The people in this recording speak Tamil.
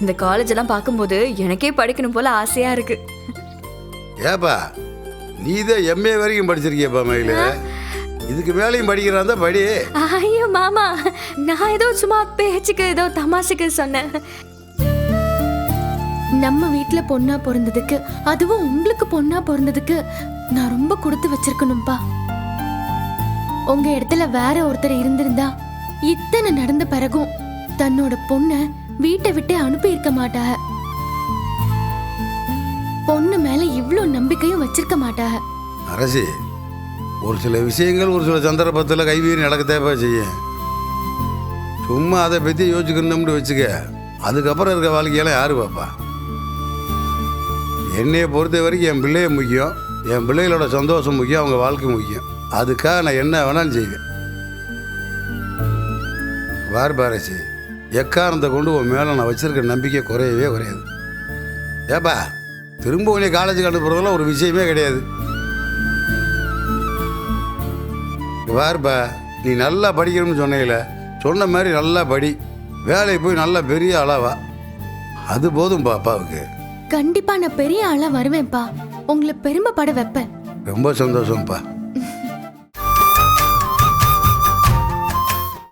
இந்த காலேஜ் எல்லாம் பார்க்கும்போது எனக்கே படிக்கணும் போல ஆசையா இருக்கு. ஏப்பா நீ தான் எம்ஏ வரைக்கும் படிச்சிருக்கியப்பா மயில. இதுக்கு மேலேயும் படிக்கிறான் படி. ஐயோ மாமா நான் ஏதோ சும்மா பேச்சுக்கு ஏதோ தமாஷுக்கு சொன்னேன். நம்ம வீட்ல பொண்ணா பிறந்ததுக்கு அதுவும் உங்களுக்கு பொண்ணா பிறந்ததுக்கு நான் ரொம்ப கொடுத்து வச்சிருக்கணும்பா. உங்க இடத்துல வேற ஒருத்தர் இருந்திருந்தா இத்தனை நடந்த பிறகும் தன்னோட பொண்ண வீட்டை விட்டே அனுப்பி இருக்க மாட்டாக பொண்ணு மேல இவ்ளோ நம்பிக்கையும் வச்சிருக்க மாட்டாக அரசி ஒரு சில விஷயங்கள் ஒரு சில சந்தர்ப்பத்தில் கைவீறி நடக்க தேவை செய்யும் சும்மா அதை பற்றி யோசிக்கணும்னு வச்சுக்க. அதுக்கப்புறம் இருக்க வாழ்க்கையெல்லாம் யார் பாப்பா? என்னையை பொறுத்த வரைக்கும் என் பிள்ளைய முக்கியம். என் பிள்ளைகளோட சந்தோஷம் முக்கியம் அவங்க வாழ்க்கை முக்கியம். அதுக்காக நான் என்ன வேணாலும் செய்வேன். வார் பாரசி எக்காரணத்தை கொண்டு உன் மேலே நான் வச்சிருக்க நம்பிக்கை குறையவே குறையாது. ஏப்பா திரும்ப உன்னை காலேஜுக்கு அனுப்புறதெல்லாம் ஒரு விஷயமே கிடையாது. பாருப்பா நீ நல்லா படிக்கணும்னு சொன்னீங்கள சொன்ன மாதிரி நல்லா படி. வேலைக்கு போய் நல்லா பெரிய அளவா அது போதும்பா அப்பாவுக்கு. கண்டிப்பா நான் பெரிய ஆளா வருவேன்ப்பா. உங்களை பெருமைப்பட வைப்பேன். ரொம்ப சந்தோஷம்ப்பா.